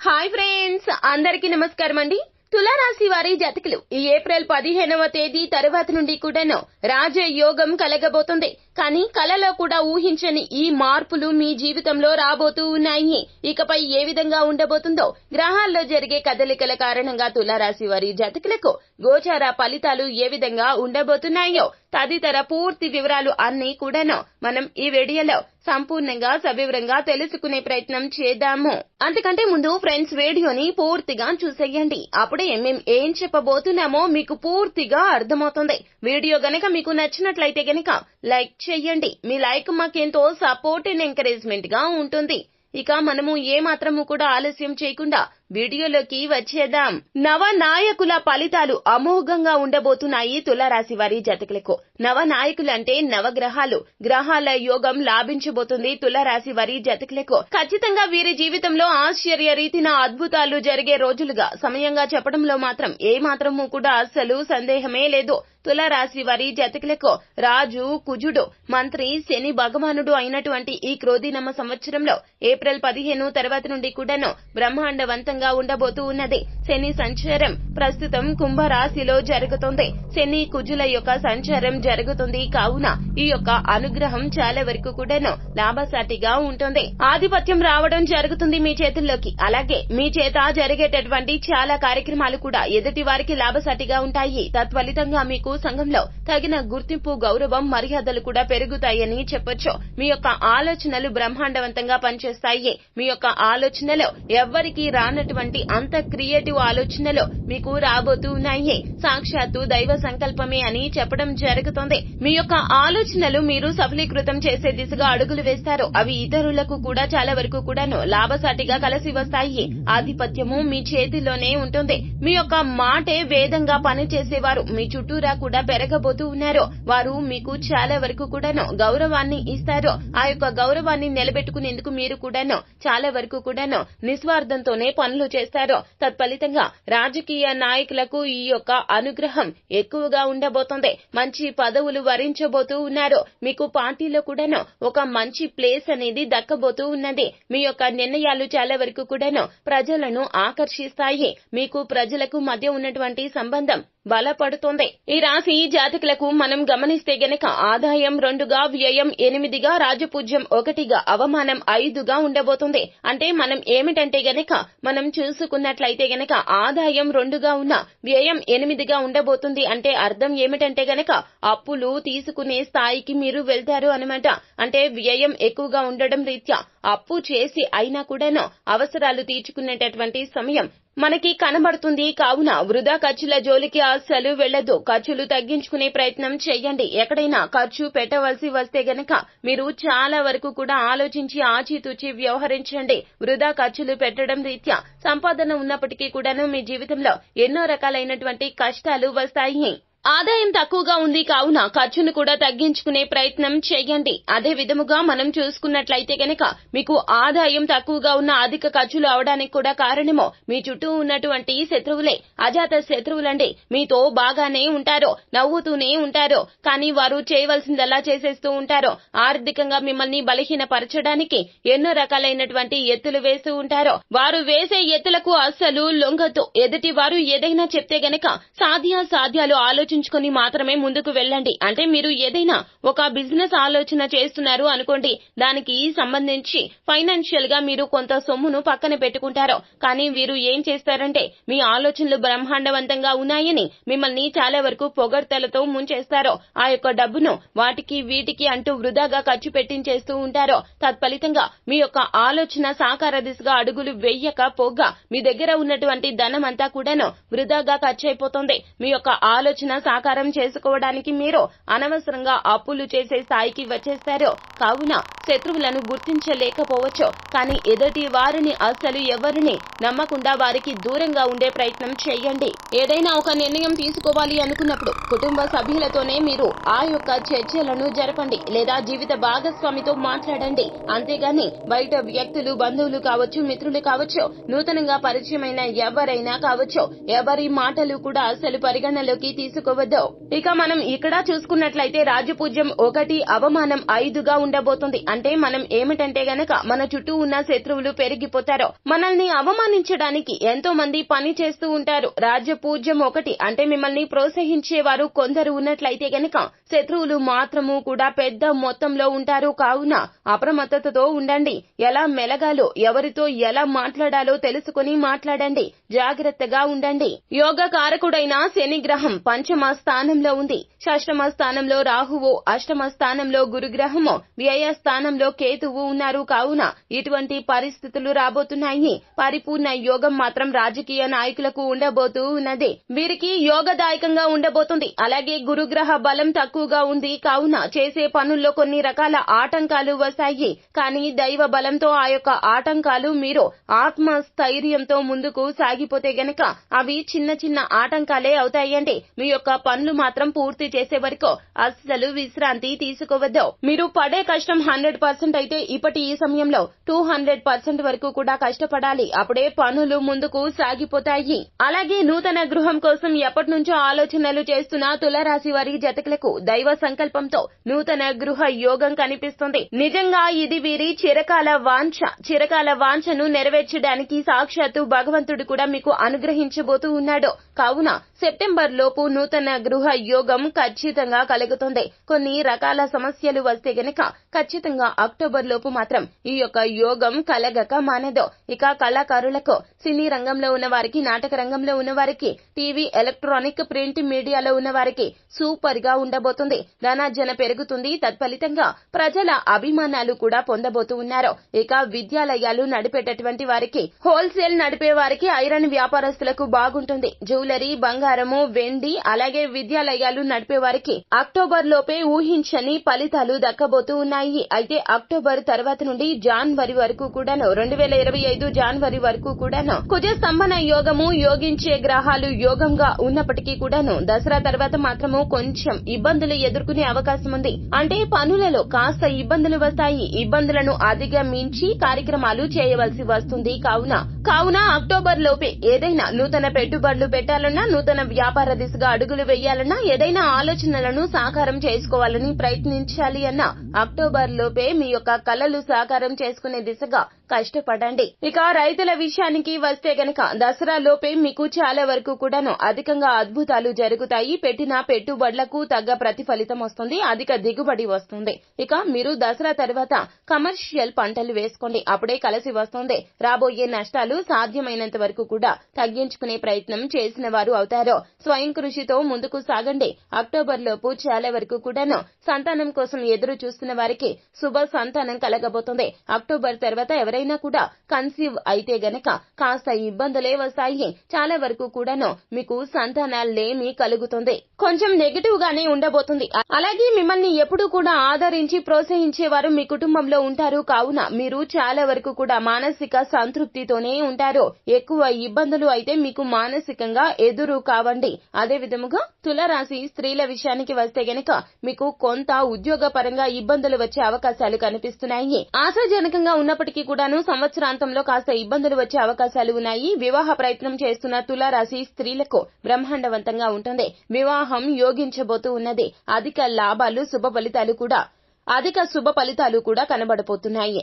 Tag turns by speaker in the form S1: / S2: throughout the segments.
S1: Hi friends అందరికీ నమస్కారం అండి. తులారాశి వారి జాతకులు ఈ ఏప్రిల్ పదిహేనవ తేదీ తరువాత నుండి కూడాను రాజయోగం కలగబోతుంది. కానీ కలలో కూడా ఊహించని ఈ మార్పులు మీ జీవితంలో రాబోతూ ఉన్నాయి. ఇకపై ఏ విధంగా ఉండబోతుందో గ్రహాల్లో జరిగే కదలికల కారణంగా తులారాశి వారి జాతకులకు గోచార ఫలితాలు ఏ విధంగా ఉండబోతున్నాయో తదితర పూర్తి వివరాలు అన్నీ కూడాను మనం ఈ వీడియోలో సంపూర్ణంగా సవివరంగా తెలుసుకునే ప్రయత్నం చేద్దాము. అంతకంటే ముందు ఫ్రెండ్స్ వీడియోని పూర్తిగా చూసేయండి. అప్పుడే మేము ఏం చెప్పబోతున్నామో మీకు పూర్తిగా అర్థమవుతుంది. వీడియో గనక మీకు నచ్చినట్లయితే గనక లైక్ చేయండి మీ లైక్ మాకెంతో సపోర్ట్ అండ్ ఎంకరేజ్మెంట్గా ఉంటుంది. ఇక మనము ఏ మాత్రము కూడా ఆలస్యం చేయకుండా వీడియోలోకి వచ్చేద్దాం. నవ నాయకుల ఫలితాలు అమోఘంగా ఉండబోతున్నాయి తులారాశి వారి జతకులకు. నవ నాయకులంటే నవగ్రహాలు. గ్రహాల యోగం లాభించబోతుంది తులారాశి వారి జతకులకు. ఖచ్చితంగా వీరి జీవితంలో ఆశ్చర్య రీతిన అద్భుతాలు జరిగే రోజులుగా. సమయంగా చెప్పడంలో మాత్రం ఏ మాత్రము కూడా అస్సలు సందేహమే లేదు. తులారాశి వారి జతకులకు రాజు కుజుడు మంత్రి శని భగవానుడు అయినటువంటి ఈ క్రోధినమ్మ సంవత్సరంలో ఏప్రిల్ పదిహేను తర్వాత నుండి కూడాను బ్రహ్మాండవంతంగా ఉండబోతూ ఉన్నది. శని సంచారం ప్రస్తుతం కుంభరాశిలో జరుగుతుంది. శని కుజుల యొక్క సంచారం జరుగుతుంది. కావున ఈ యొక్క అనుగ్రహం చాలా వరకు కూడాను లాభసాటిగా ఉంటుంది. ఆధిపత్యం రావడం జరుగుతుంది మీ చేతుల్లోకి. అలాగే మీ చేత జరిగేటటువంటి చాలా కార్యక్రమాలు కూడా ఎదుటి వారికి లాభసాటిగా ఉంటాయి. తత్ఫలితంగా మీకు సంఘంలో తగిన గుర్తింపు గౌరవం మర్యాదలు కూడా పెరుగుతాయని చెప్పొచ్చు. మీ యొక్క ఆలోచనలు బ్రహ్మాండవంతంగా పనిచేస్తాయి. మీ యొక్క ఆలోచనలో ఎవ్వరికి అటువంటి అంత క్రియేటివ్ ఆలోచనలు మీకు రాబోతూ ఉన్నాయి. సాక్షాత్తు దైవ సంకల్పమే అని చెప్పడం జరుగుతుంది. మీ యొక్క ఆలోచనలు మీరు సఫలీకృతం చేసే దిశగా అడుగులు వేస్తారు. అవి ఇతరులకు కూడా చాలా వరకు కూడాను లాభసాటిగా కలిసి వస్తాయి. ఆధిపత్యము మీ చేతిలోనే ఉంటుంది. మీ యొక్క మాటే వేదంగా పనిచేసేవారు. మీ చుట్టూరా కూడా పెరగబోతూ ఉన్నారు. వారు మీకు చాలా వరకు కూడాను గౌరవాన్ని ఇస్తారు. ఆ యొక్క గౌరవాన్ని నిలబెట్టుకునేందుకు మీరు కూడాను చాలా వరకు కూడాను నిస్వార్థంతోనే పనులు చేస్తారు తత్ఫలితంగా రాజకీయ నాయకులకు ఈ యొక్క అనుగ్రహం ఎక్కువగా ఉండబోతోంది. మంచి పదవులు వరించబోతూ ఉన్నారు. మీకు పార్టీలో కూడాను ఒక మంచి ప్లేస్ అనేది దక్కబోతూ ఉన్నది. మీ యొక్క నిర్ణయాలు చాలా వరకు కూడాను ప్రజలను ఆకర్షిస్తాయి. మీకు ప్రజలకు మధ్య ఉన్నటువంటి సంబంధం బలపడుతోంది. ఈ రాశి జాతకులకు మనం గమనిస్తే గనక ఆదాయం రెండుగా వ్యయం ఎనిమిదిగా రాజపూజ్యం ఒకటిగా అవమానం ఐదుగా ఉండబోతుంది. అంటే మనం ఏమిటంటే గనక మనం చూసుకున్నట్లయితే గనక ఆదాయం రెండుగా ఉన్న వ్యయం ఎనిమిదిగా ఉండబోతుంది. అంటే అర్థం ఏమిటంటే గనక అప్పులు తీసుకునే స్థాయికి మీరు వెళ్తారు అనమాట అంటే వ్యయం ఎక్కువగా ఉండడం రీత్యా అప్పు చేసి అయినా కూడాను అవసరాలు తీర్చుకునేటటువంటి సమయం మనకి కనబడుతుంది. కావున వృధా ఖర్చుల జోలికి అస్సలు వెళ్ళదు ఖర్చులు తగ్గించుకునే ప్రయత్నం చేయండి. ఎక్కడైనా ఖర్చు పెట్టవలసి వస్తే గనక మీరు చాలా వరకు కూడా ఆలోచించి ఆచితూచి వ్యవహరించండి. వృధా ఖర్చులు పెట్టడం రీత్యా సంపాదన ఉన్నప్పటికీ కూడాను మీ జీవితంలో ఎన్నో రకాలైనటువంటి కష్టాలు వస్తాయి. ఆదాయం తక్కువగా ఉంది కావున ఖర్చును కూడా తగ్గించుకునే ప్రయత్నం చేయండి. అదే విధముగా మనం చూసుకున్నట్లయితే గనక మీకు ఆదాయం తక్కువగా ఉన్న అధిక ఖర్చులు అవడానికి కూడా కారణమో మీ చుట్టూ ఉన్నటువంటి శత్రువులే అజాత శత్రువులండి. మీతో బాగానే ఉంటారో నవ్వుతూనే ఉంటారో కానీ వారు చేయవలసిందల్లా చేసేస్తూ ఉంటారో ఆర్థికంగా మిమ్మల్ని బలహీనపరచడానికి ఎన్నో రకాలైనటువంటి ఎత్తులు వేస్తూ ఉంటారో వారు వేసే ఎత్తులకు అస్సలు లొంగద్దు. ఎదుటి వారు ఏదైనా చెప్తే గనక సాధ్యాసాధ్యాలు ఆలోచించుకుని మాత్రమే ముందుకు వెళ్ళండి. అంటే మీరు ఏదైనా ఒక బిజినెస్ ఆలోచన చేస్తున్నారు అనుకోండి దానికి సంబంధించి ఫైనాన్షియల్గా మీరు కొంత సొమ్మును పక్కన పెట్టుకుంటారు కానీ వీరు ఏం చేస్తారంటే మీ ఆలోచనలు బ్రహ్మాండవంతంగా ఉన్నాయని మిమ్మల్ని చాలా వరకు పొగడ్తలతో ముంచేస్తారో ఆ యొక్క డబ్బును వాటికి వీటికి అంటూ వృధాగా ఖర్చు పెట్టించేస్తూ ఉంటారో తత్ఫలితంగా మీ యొక్క ఆలోచన సాకార దిశగా అడుగులు వెయ్యక పోగా మీ దగ్గర ఉన్నటువంటి ధనం అంతా కూడాను వృధాగా ఖర్చు అయిపోతుంది. మీ యొక్క ఆలోచన సాకారం చేసుకోవడానికి మీరు అనవసరంగా అప్పులు చేసే స్థాయికి వచ్చేస్తారు కావున శత్రువులను గుర్తించలేకపోవచ్చు. కానీ ఎదుటి వారిని అస్సలు ఎవరిని నమ్మకుండా వారికి దూరంగా ఉండే ప్రయత్నం చేయండి. ఏదైనా ఒక నిర్ణయం తీసుకోవాలి అనుకున్నప్పుడు కుటుంబ సభ్యులతోనే మీరు ఆ యొక్క చర్చలను జరపండి లేదా జీవిత భాగస్వామితో మాట్లాడండి. అంతేగాని బయట వ్యక్తులు బంధువులు కావచ్చు మిత్రులు కావచ్చు నూతనంగా పరిచయమైన ఎవరైనా కావచ్చు ఎవరి మాటలు కూడా అసలు పరిగణలోకి తీసుకోవద్దు ఇక మనం ఇక్కడ చూసుకున్నట్లయితే రాజపూజ్యం ఒకటి అవమానం ఐదుగా ఉండబోతుంది. అంటే మనం ఏమిటంటే గనక మన చుట్టూ ఉన్న శత్రువులు పెరిగిపోతారు. మనల్ని అవమానించడానికి ఎంతో మంది పని చేస్తూ ఉంటారు. రాజపూజ్యం ఒకటి అంటే మిమ్మల్ని ప్రోత్సహించేవారు కొందరు ఉన్నట్లయితే గనక శత్రువులు మాత్రము కూడా పెద్ద మొత్తంలో ఉంటారు. కావున అప్రమత్తతతో ఉండండి. ఎలా మెలగాలో ఎవరితో ఎలా మాట్లాడాలో తెలుసుకుని మాట్లాడండి. జాగ్రత్తగా ఉండండి. యోగ కారకుడైన శనిగ్రహం పంచ పంచమ స్థానంలో ఉంది. షష్టమ స్థానంలో రాహువు అష్టమ స్థానంలో గురుగ్రహము వ్యయ స్థానంలో కేతువు ఉన్నారు. కావున ఇటువంటి పరిస్థితులు రాబోతున్నాయి. పరిపూర్ణ యోగం మాత్రం రాజకీయ నాయకులకు ఉండబోతూ ఉన్నది. వీరికి యోగదాయకంగా ఉండబోతుంది. అలాగే గురుగ్రహ బలం తక్కువగా ఉంది. కావున చేసే పనుల్లో కొన్ని రకాల ఆటంకాలు వస్తాయి. కానీ దైవ బలంతో ఆ యొక్క ఆటంకాలు మీరు ఆత్మ స్థైర్యంతో ముందుకు సాగిపోతే గనక అవి చిన్న చిన్న ఆటంకాలే అవుతాయండి. మీ యొక్క పనులు మాత్రం పూర్తి చేసే వరకు అస్సలు విశ్రాంతి తీసుకోవద్దు. మీరు పడే కష్టం హండ్రెడ్ పర్సెంట్ అయితే ఇప్పటి ఈ సమయంలో టూ హండ్రెడ్ పర్సెంట్ వరకు కూడా కష్టపడాలి. అప్పుడే పనులు ముందుకు సాగిపోతాయి. అలాగే నూతన గృహం కోసం ఎప్పటి నుంచో ఆలోచనలు చేస్తున్న తులరాశి వారి జతకులకు దైవ సంకల్పంతో నూతన గృహ యోగం కనిపిస్తుంది. నిజంగా ఇది వీరి చిరకాల వాంఛ. చిరకాల వాంఛను నెరవేర్చడానికి సాక్షాత్తు భగవంతుడు కూడా మీకు అనుగ్రహించబోతూ ఉన్నాడు. కావున సెప్టెంబర్ లోపు నూతన గృహ యోగం ఖచ్చితంగా కలుగుతుంది. కొన్ని రకాల సమస్యలు వస్తే గనక ఖచ్చితంగా అక్టోబర్ లోపు మాత్రం ఈ యొక్క యోగం కలగక మానదు. ఇక కళాకారులకు సినీ రంగంలో ఉన్న వారికి నాటక రంగంలో ఉన్న వారికి టీవీ ఎలక్ట్రానిక్ ప్రింట్ మీడియాలో ఉన్న వారికి సూపర్గా ఉండబోతుంది. ధనార్జన పెరుగుతుంది. తత్ఫలితంగా ప్రజల అభిమానాలు కూడా పొందబోతూ ఉన్నారు. ఇక విద్యాలయాలు నడిపేటటువంటి వారికి హోల్సేల్ నడిపే వారికి ఐరన్ వ్యాపారస్తులకు బాగుంటుంది. జ్యువెలరీ బంగారము వెండి అలా అలాగే విద్యాలయాలు నడిపే వారికి అక్టోబర్ లోపే ఊహించని ఫలితాలు దక్కబోతూ ఉన్నాయి. అయితే అక్టోబర్ తర్వాత నుండి జాన్వరి వరకు కూడాను రెండు వేల ఇరవై ఐదు జాన్వరి వరకు కూడాను కుజ స్తంభన యోగము యోగించే గ్రహాలు యోగంగా ఉన్నప్పటికీ కూడాను దసరా తర్వాత మాత్రము కొంచెం ఇబ్బందులు ఎదుర్కొనే అవకాశం ఉంది. అంటే పనులలో కాస్త ఇబ్బందులు వస్తాయి. ఇబ్బందులను అధిగమించి కార్యక్రమాలు చేయవలసి వస్తుంది. కావున కావున అక్టోబర్ లోపే ఏదైనా నూతన పెట్టుబడులు పెట్టాలన్నా నూతన వ్యాపార దిశగా అడుగులు వేయాలన్నా ఏదైనా ఆలోచనలను సాకారం చేసుకోవాలని ప్రయత్నించాలి అన్న అక్టోబర్ లోపే మీ యొక్క కలలు సాకారం చేసుకునే దిశగా కష్టపడండి. ఇక రైతుల విషయానికి వస్తే గనక దసరా లోపే మీకు చాలా వరకు కూడాను అధికంగా అద్భుతాలు జరుగుతాయి. పెట్టిన పెట్టుబడులకు తగ్గ ప్రతిఫలితం వస్తుంది అధిక దిగుబడి వస్తుంది. ఇక మీరు దసరా తర్వాత కమర్షియల్ పంటలు వేసుకోండి. అప్పుడే కలిసి వస్తుంది. రాబోయే నష్టాలు సాధ్యమైనంత వరకు కూడా తగ్గించుకునే ప్రయత్నం చేసిన వారు అవుతారు. స్వయం కృషితో ముందుకు సాగండి. అక్టోబర్ లోపు చాలా వరకు కూడాను సంతానం కోసం ఎదురు చూస్తున్న వారికి శుభ సంతానం కలగబోతుంది. అక్టోబర్ తర్వాత ఎవరైనా కూడా కన్సీవ్ అయితే గనక కాస్త ఇబ్బందులే వస్తాయి. చాలా వరకు కూడాను మీకు సంతానాలేమి కలుగుతుంది. కొంచెం నెగిటివ్ గానే ఉండబోతుంది. అలాగే మిమ్మల్ని ఎప్పుడు కూడా ఆదరించి ప్రోత్సహించేవారు మీ కుటుంబంలో ఉంటారు. కావున మీరు చాలా వరకు కూడా మానసిక సంతృప్తితోనే ఉంటారు. ఎక్కువ ఇబ్బందులు అయితే మీకు మానసికంగా ఎదురు కావండి. అదే విధముగా తులరాశి స్త్రీల విషయానికి వస్తే గనక మీకు కొంత ఉద్యోగ పరంగా ఇబ్బందులు వచ్చే అవకాశాలు కనిపిస్తున్నాయి. ఆశాజనకంగా ఉన్నప్పటికీ కూడా గాను సంవత్సరాంతంలో కాస్త ఇబ్బందులు వచ్చే అవకాశాలు ఉన్నాయి. వివాహ ప్రయత్నం చేస్తున్న తులారాశి స్త్రీలకు బ్రహ్మాండవంతంగా ఉంటుంది. వివాహం యోగించబోతూ ఉన్నది. అధిక లాభాలు శుభ ఫలితాలు కూడా అధిక శుభ ఫలితాలు కూడా కనబడబోతున్నాయి.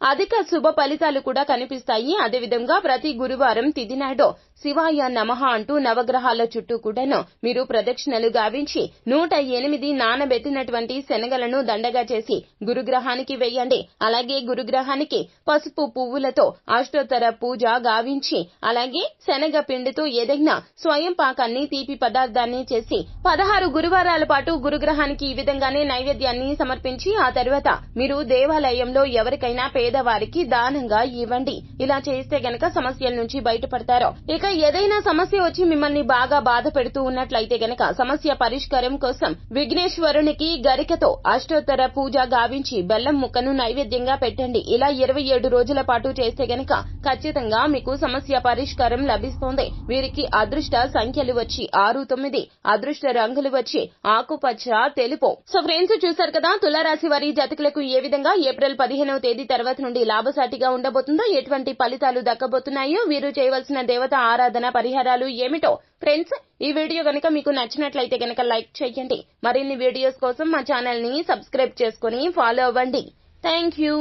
S1: అధిక శుభ ఫలితాలు కూడా కనిపిస్తాయి. అదేవిధంగా ప్రతి గురువారం తిదినాడు శివాయ నమః అంటూ నవగ్రహాల చుట్టూ కూడాను మీరు ప్రదక్షిణలు గావించి నూట ఎనిమిది నానబెట్టినటువంటి శనగలను దండగా చేసి గురుగ్రహానికి వేయండి. అలాగే గురుగ్రహానికి పసుపు పువ్వులతో అష్టోత్తర పూజ గావించి అలాగే శనగ పిండితో ఏదైనా స్వయం పాకాన్ని తీపి పదార్థాన్ని చేసి పదహారు గురువారాల పాటు గురుగ్రహానికి ఈ విధంగానే నైవేద్యాన్ని సమర్పించి ఆ తర్వాత మీరు దేవాలయంలో ఎవరికైనా పేదవారికి దానంగా ఇవ్వండి. ఇలా చేస్తే గనక సమస్యల నుంచి బయటపడతారు. ఇక ఏదైనా సమస్య వచ్చి మిమ్మల్ని బాగా బాధ పెడుతూ ఉన్నట్లయితే గనక సమస్య పరిష్కారం కోసం విఘ్నేశ్వరునికి గరికతో అష్టోత్తర పూజ గావించి బెల్లం ముక్కను నైవేద్యంగా పెట్టండి. ఇలా ఇరవై ఏడు రోజుల పాటు చేస్తే గనక ఖచ్చితంగా మీకు సమస్య పరిష్కారం లభిస్తుంది. వీరికి అదృష్ట సంఖ్యలు వచ్చి ఆరు తొమ్మిది అదృష్ట రంగులు వచ్చి ఆకుపచ్చ తెలుపు. సో ఫ్రెండ్స్ చూసారు కదా? తులారాశి వారి జాతకులకు ఏ విధంగా ఏప్రిల్ పదిహేనవ తేదీ తర్వాత నుండి లాభసాటిగా ఉండబోతుందో ఎటువంటి ఫలితాలు దక్కబోతున్నాయో వీరు చేయవలసిన దేవత ఆరాధన పరిహారాలు ఏమిటో ఫ్రెండ్స్ ఈ వీడియో గనక మీకు నచ్చినట్లయితే గనక లైక్ చేయండి. మరిన్ని వీడియోస్ కోసం మా ఛానల్ని సబ్స్క్రైబ్ చేసుకుని ఫాలో అవ్వండి. Thank you